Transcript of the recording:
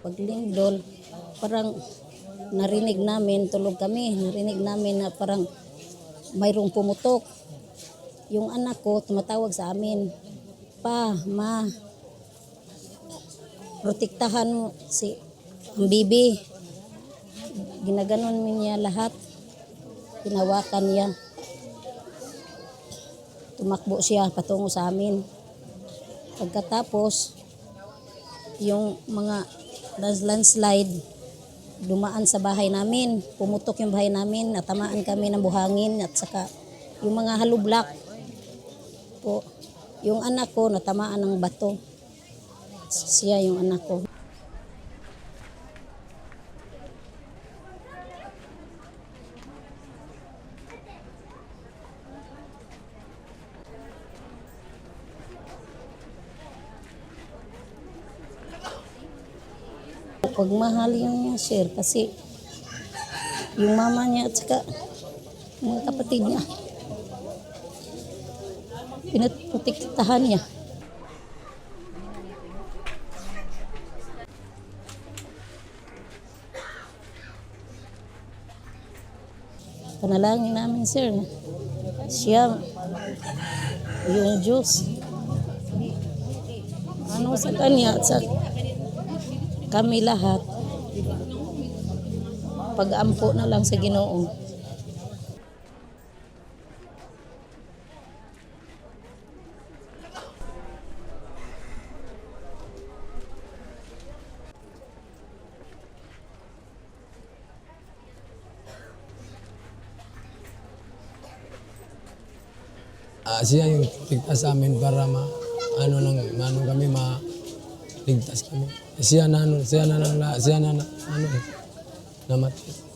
paglindol, parang narinig namin, tulog kami, narinig namin na parang mayroong pumutok. Yung anak ko tumatawag sa amin, Pa, Ma, protektahan mo si ang bibi. Ginaganon niya lahat. Hinawakan niya. Tumakbo siya patungo sa amin. Pagkatapos, yung mga landslide dumaan sa bahay namin. Pumutok yung bahay namin. Natamaan kami ng buhangin at saka yung mga halublak po. Yung anak ko natamaan ng bato. Siya yung anak ko. Pagmahal yung share kasi yung mama niya at saka mga kapatid niya pinaprotektahan niya. Panalangin namin, sir. Siya, yung Diyos. Ano sa kanya at sa kami lahat, pag-ampo na lang sa ginoo. Ah, siya yung ligtas sa amin para ma ano lang ano kami ma ligtas kami. Eh, siya na ano, siya na lang, siya na ano, eh, namatay.